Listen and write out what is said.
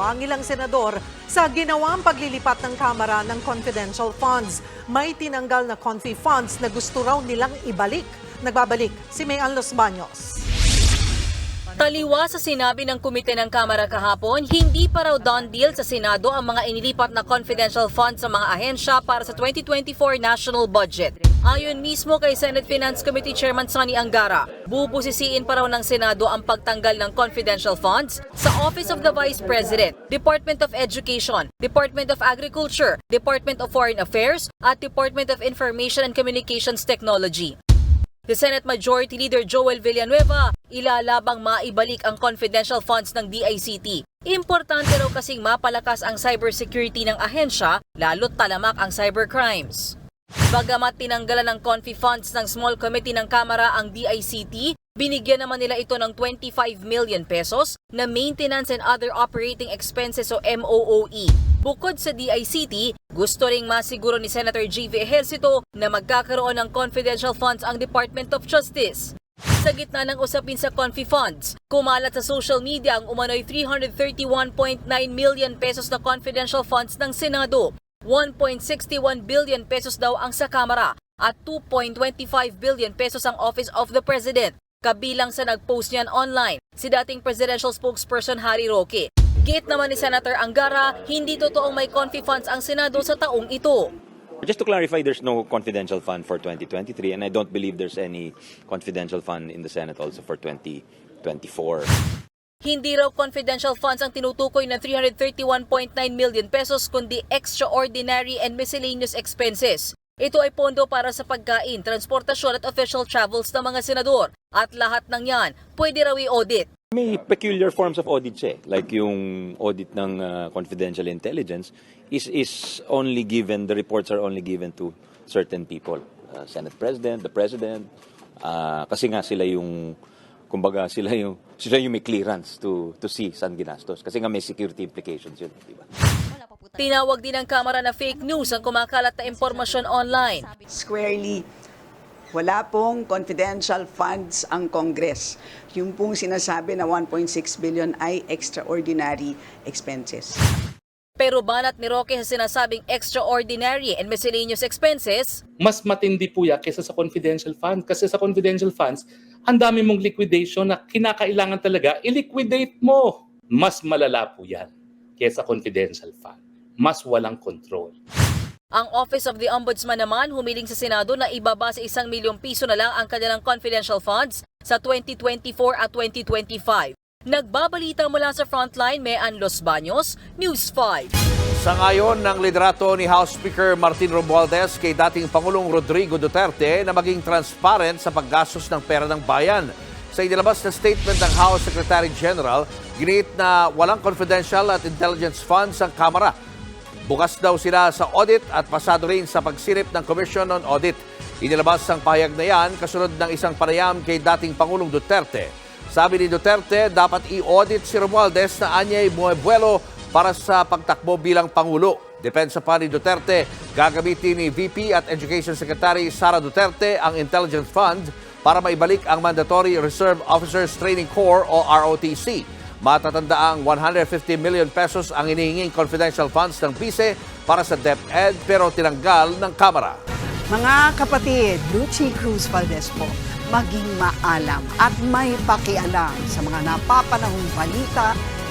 ang ilang senador sa ginawang paglilipat ng Kamara ng confidential funds. May tinanggal na confi funds na gusto raw nilang ibalik. Nagbabalik si Mayan Los Baños. Taliwa sa sinabi ng komite ng Kamara kahapon, hindi pa raw done deal sa Senado ang mga inilipat na confidential funds sa mga ahensya para sa 2024 national budget. Ayon mismo kay Senate Finance Committee Chairman Sonny Angara, bubusisiin pa raw ng Senado ang pagtanggal ng confidential funds sa Office of the Vice President, Department of Education, Department of Agriculture, Department of Foreign Affairs at Department of Information and Communications Technology. The Senate Majority Leader Joel Villanueva ilalabang maibalik ang confidential funds ng DICT. Importante raw kasing mapalakas ang cybersecurity ng ahensya, lalo't talamak ang cybercrimes. Bagamat tinanggalan ng confi funds ng small committee ng Kamara ang DICT, binigyan naman nila ito ng 25 million pesos na maintenance and other operating expenses o MOOE. Bukod sa DICT, gusto ring masiguro ni Senator G.V. Ejercito na magkakaroon ng confidential funds ang Department of Justice. Sa gitna ng usapin sa Confi Funds, kumalat sa social media ang umano'y 331.9 million pesos na confidential funds ng Senado. 1.61 billion pesos daw ang sa Kamara at 2.25 billion pesos ang Office of the President. Kabilang sa nag-post niyan online, si dating presidential spokesperson Harry Roque. Gate naman ni Senator Angara, hindi totoong may confi funds ang Senado sa taong ito. Just to clarify, there's no confidential fund for 2023, and I don't believe there's any confidential fund in the Senate also for 2024. Hindi raw confidential funds ang tinutukoy ng 331.9 million pesos kundi extraordinary and miscellaneous expenses. Ito ay pondo para sa pagkain, transportasyon at official travels ng mga senador. At lahat ng yan, pwede raw i-audit. May peculiar forms of audit eh. like yung audit ng uh, confidential intelligence is is only given, the reports are only given to certain people. Uh, Senate President, the President, uh, kasi nga sila yung kumbaga sila yung sila yung may clearance to to see saan ginastos kasi nga may security implications yun, di ba? Tinawag din ng Kamara na fake news ang kumakalat na impormasyon online. squarely, wala pong confidential funds ang Congress. Yung pong sinasabi na 1.6 billion ay extraordinary expenses. Pero banat ni Roque sa sinasabing extraordinary and miscellaneous expenses, mas matindi po yan kaysa sa confidential fund. Kasi sa confidential funds, ang dami mong liquidation na kinakailangan talaga, i-liquidate mo. Mas malala po yan kaysa confidential fund. Mas walang control. Ang Office of the Ombudsman naman humiling sa Senado na ibaba sa isang milyong piso na lang ang kanilang confidential funds sa 2024 at 2025. Nagbabalita mula sa Frontline, Mean Los Baños, News 5. Sa ngayon ng liderato ni House Speaker Martin Romualdez kay dating Pangulong Rodrigo Duterte na maging transparent sa paggastos ng pera ng bayan. Sa inilabas na statement ng House Secretary General, giniit na walang confidential at intelligence funds ang Kamara. Bukas daw sila sa audit at pasado rin sa pagsilip ng Commission on Audit. Inilabas ang pahayag na yan kasunod ng isang panayam kay dating Pangulong Duterte. Sabi ni Duterte, dapat i-audit si Romualdez na anyay buwebuelo para sa pagtakbo bilang Pangulo. Depensa pa ni Duterte, gagamitin ni VP at Education Secretary Sara Duterte ang Intelligence Fund para maibalik ang Mandatory Reserve Officers Training Corps o ROTC. Matatandaang 150 million pesos ang inihinging confidential funds ng PISE para sa DepEd pero tinanggal ng Kamara. Mga kapatid, Lucy Cruz Valdez po, maging maalam at may pakialam sa mga napapanahong balita